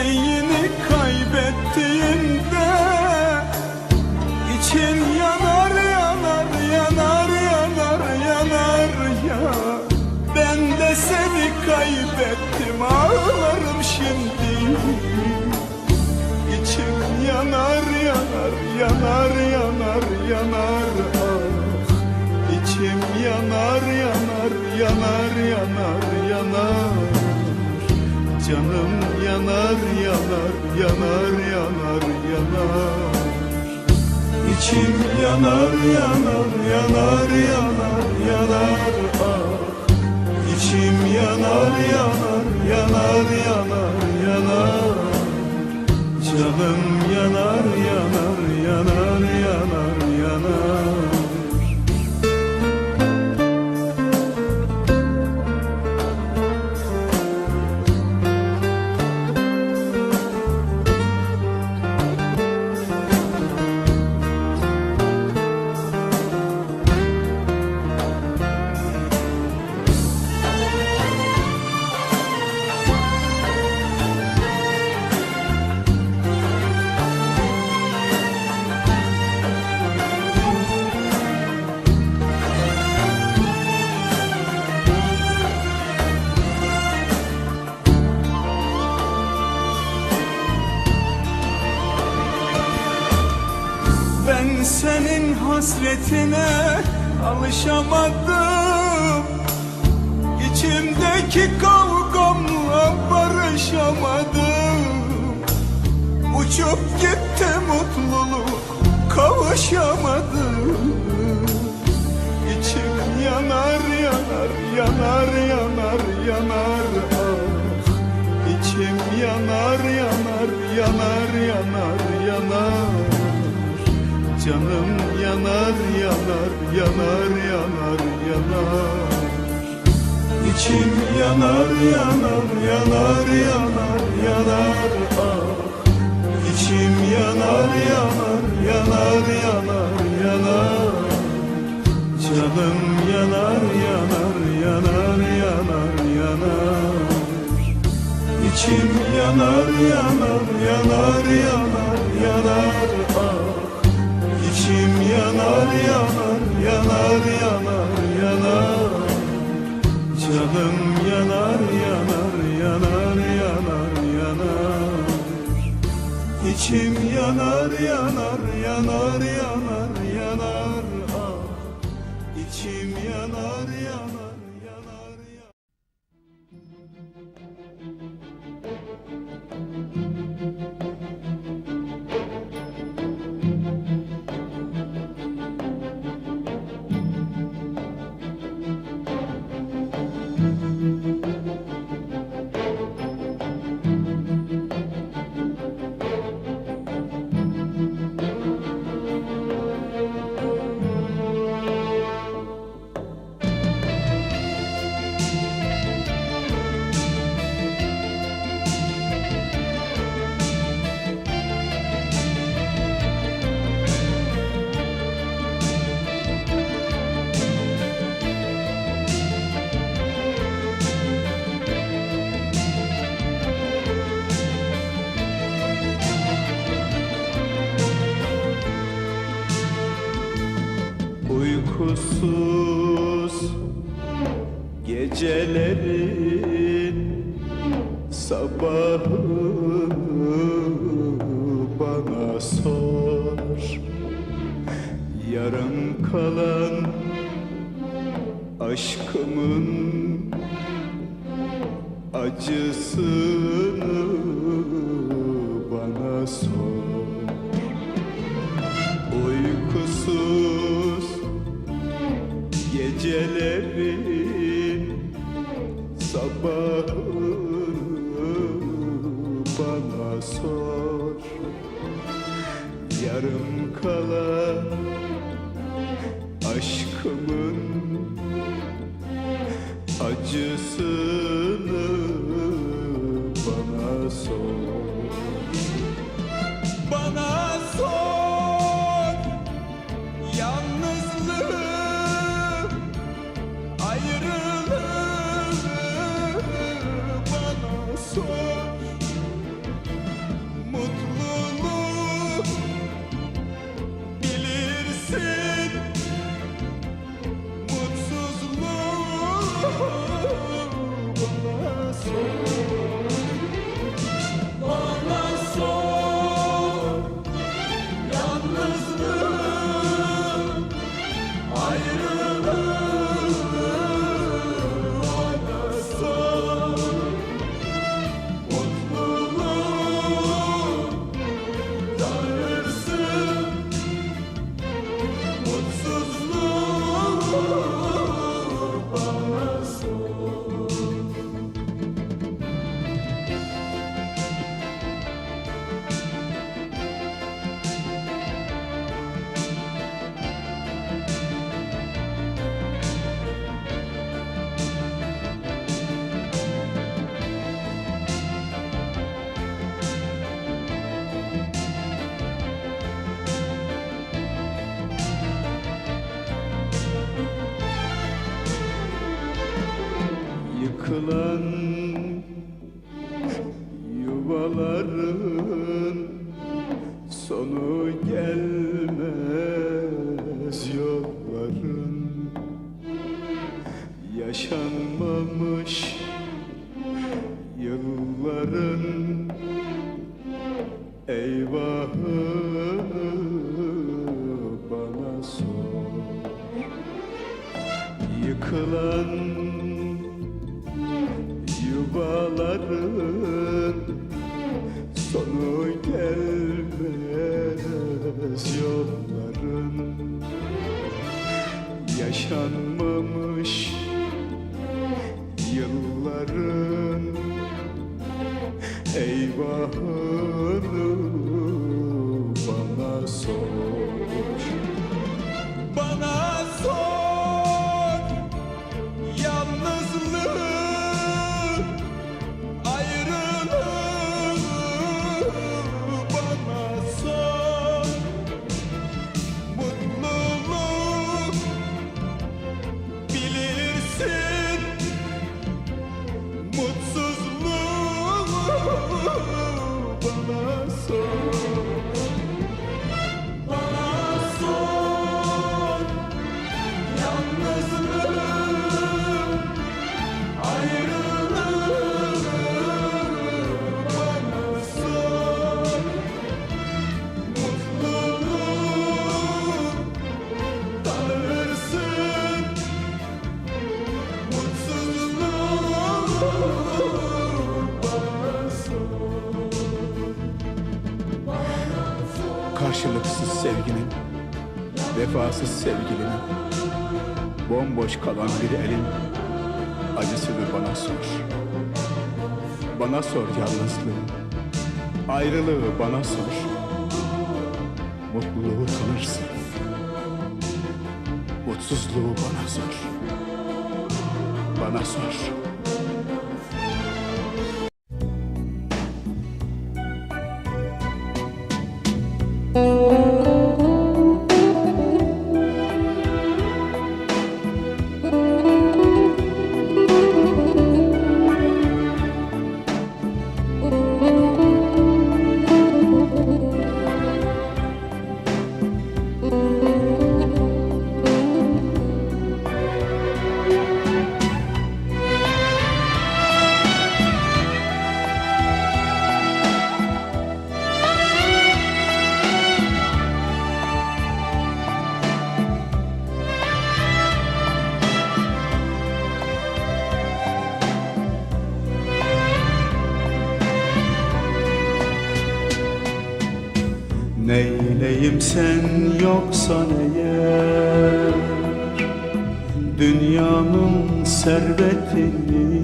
sevdiğini kaybettiğinde için yanar yanar yanar yanar yanar ya. Ben de seni kaybettim ağlarım şimdi. İçim yanar yanar yanar yanar yanar. Ah İçim yanar yanar yanar yanar yanar Canım yanar yanar yanar yanar yanar İçim yanar yanar yanar yanar yanar ah İçim yanar yanar yanar yanar yanar Canım yanar yanar yanar alışamadım. İçimdeki kavgamla barışamadım. Uçup gitti mutluluk kavuşamadım. İçim yanar yanar yanar yanar yanar. Ah İçim yanar yanar yanar yanar yanar Canım yanar yanar yanar yanar yanar İçim yanar yanar yanar yanar yanar ah İçim yanar yanar yanar yanar yanar Canım yanar yanar yanar yanar yanar İçim yanar yanar yanar yanar yanar ah yanar yanar yanar yanar yanar. Canım yanar yanar yanar yanar yanar. İçim yanar yanar yanar yanar yanar. Ah İçim yanar yanar acısını Yıkılan yuvaların sonu gelmez yolların. Yaşanmamış yılların Karşılıksız sevginin, vefasız sevgilinin, bomboş kalan bir elin acısını bana sor. Bana sor yalnızlığı, ayrılığı bana sor. Mutluluğu tanırsın, mutsuzluğu bana sor. Bana sor. Servetini.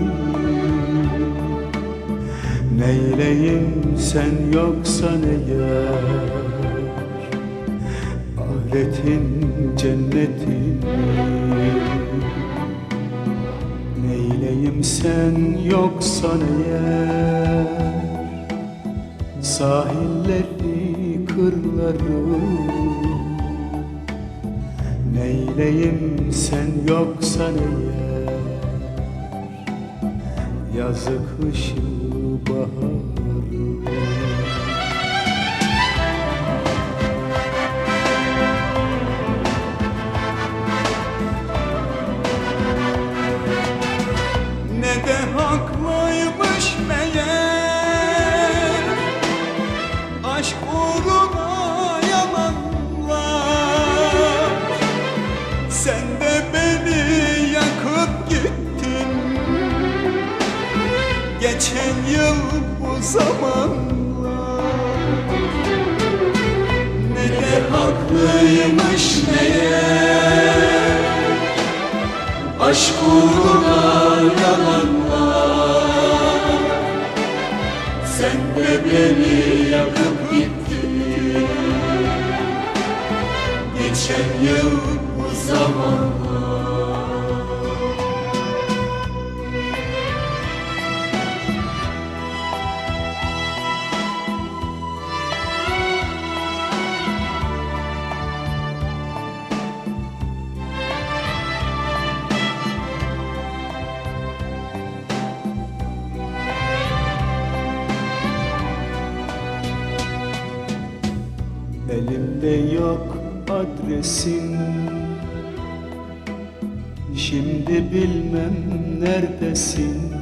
Neyleyim sen yoksan eğer Ahiretin cennetini Neyleyim sen yoksan eğer Sahilleri, kırları. Neyleyim sen yoksan eğer Yazı kışı baharı Geçen yıl bu zamanlar. Ne de haklıymış meğer Aşk uğruna yalanlar. Sen de beni adresin Şimdi bilmem neredesin.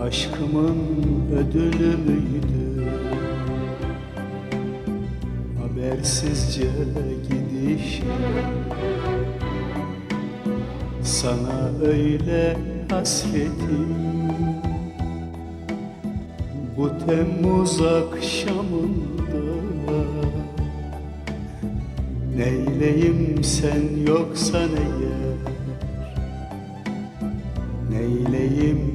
Aşkımın ödülü müydü? Habersizce gidişim Sana öyle hasretim. Bu Temmuz akşamında Neyleyim sen yoksan eğer Neyleyim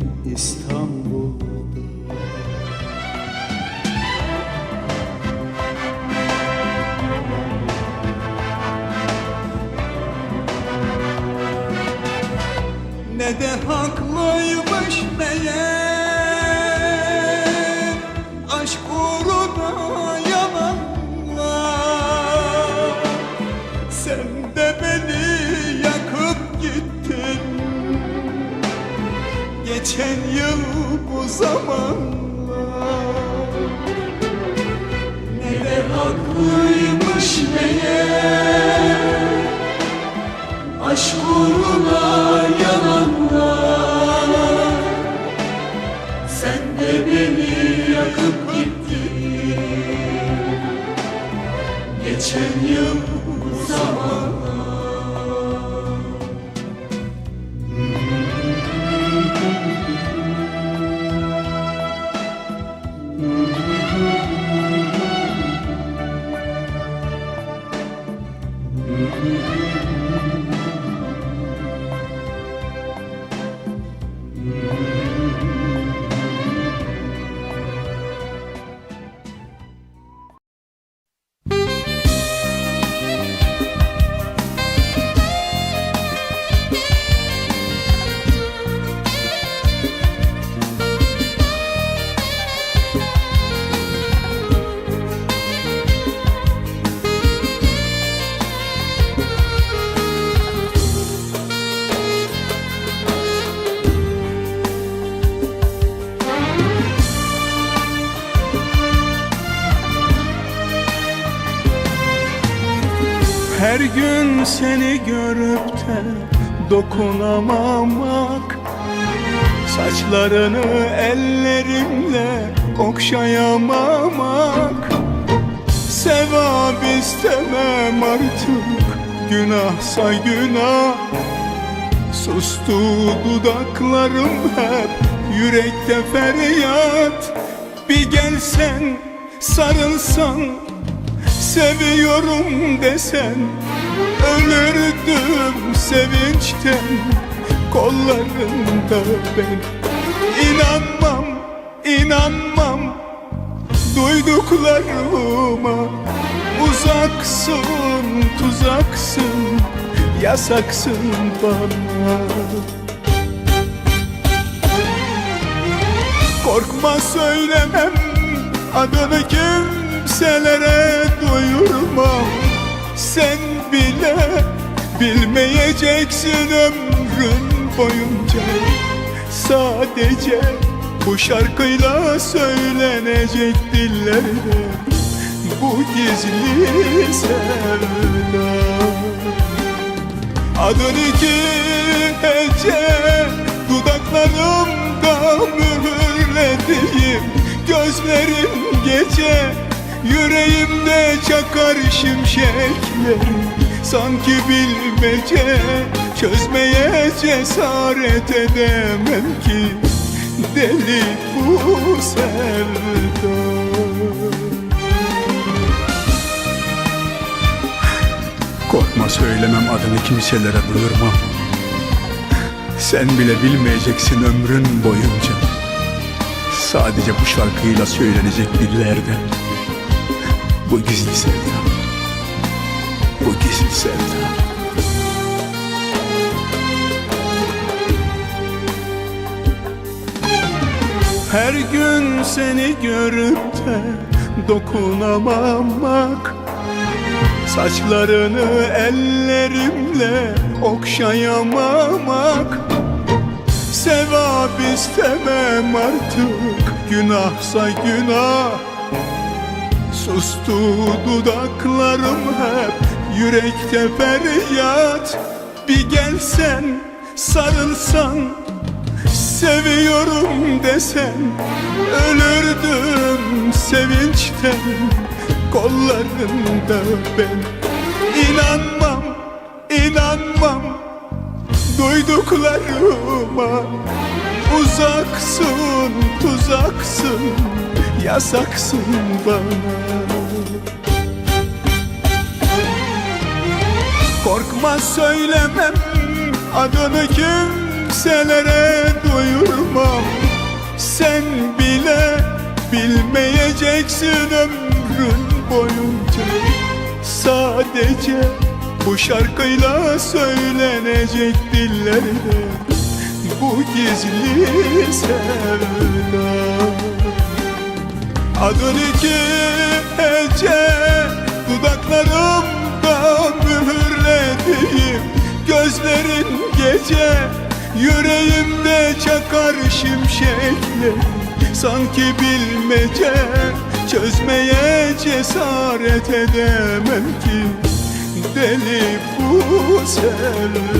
Sen de beni yakıp gittin. Geçen yıl bu zamanlar. Ne de haklıymış meğer Aşk uğruna yalanlar Mm-hmm. Her gün seni görüp de dokunamamak. Saçlarını ellerimle okşayamamak. Sevap istemem artık günahsa günah. Sustu dudaklarım hep yürekte feryat. Bir gelsen sarılsan Seviyorum desen Ölürdüm sevinçten. Kollarında ben İnanmam, inanmam. Duyduklarıma Uzaksın, tuzaksın Yasaksın bana. Korkma söylemem adını kimselere duyurmam Sen bile bilmeyeceksin ömrün boyunca. Sadece bu şarkıyla söylenecek dillerde Bu gizli sevda. Adın iki hece Dudaklarımda mühürlediğim Gözlerim gece Yüreğimde çakar şimşekler Sanki bilmece Çözmeye cesaret edemem ki. Deli bu sevda. Korkma söylemem adını kimselere duyurmam Sen bile bilmeyeceksin ömrün boyunca. Sadece bu şarkıyla söylenecek dillerde Bu gizli sevda. Bu gizli sevda. Her gün seni görüp de dokunamamak. Saçlarını ellerimle okşayamamak. Sevap istemem artık. Günahsa günah Sustu dudaklarım hep yürekte feryat. Bir gelsen sarılsan seviyorum desen Ölürdüm sevinçten. Kollarında ben İnanmam, inanmam duyduklarıma Uzaksın, tuzaksın, yasaksın bana. Korkma söylemem. Adını kimselere duyurmam. Sen bile bilmeyeceksin ömrün boyunca. Sadece bu şarkıyla söylenecek dillerde Bu gizli sevda Adın iki hece Dudaklarımda mühürlediğim Gözlerin gece Yüreğimde çakar şimşekler Sanki bilmece Çözmeye cesaret edemem ki. Deli bu sevda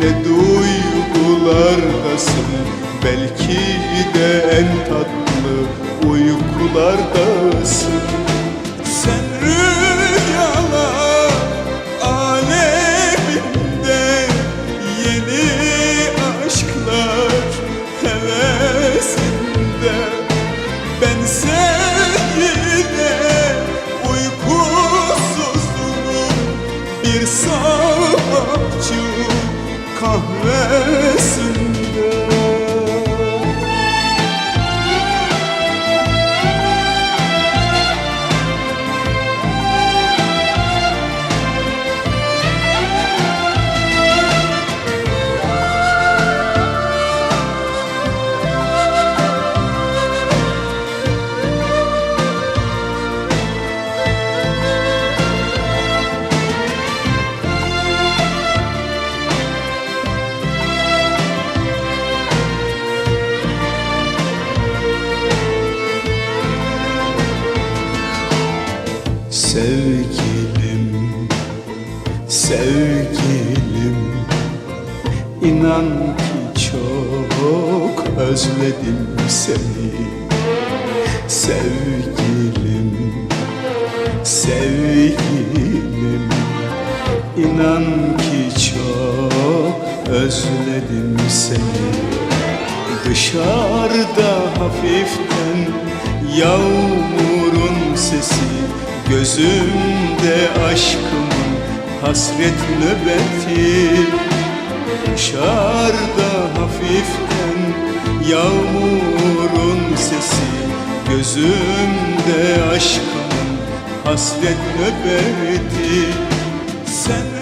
ne duygulardasın. Belki de en tatlı uykulardasın Hafiften yağmurun sesi Gözümde aşkımın hasret nöbeti. Dışarıda hafiften yağmurun sesi Gözümde aşkımın hasret nöbeti. Sen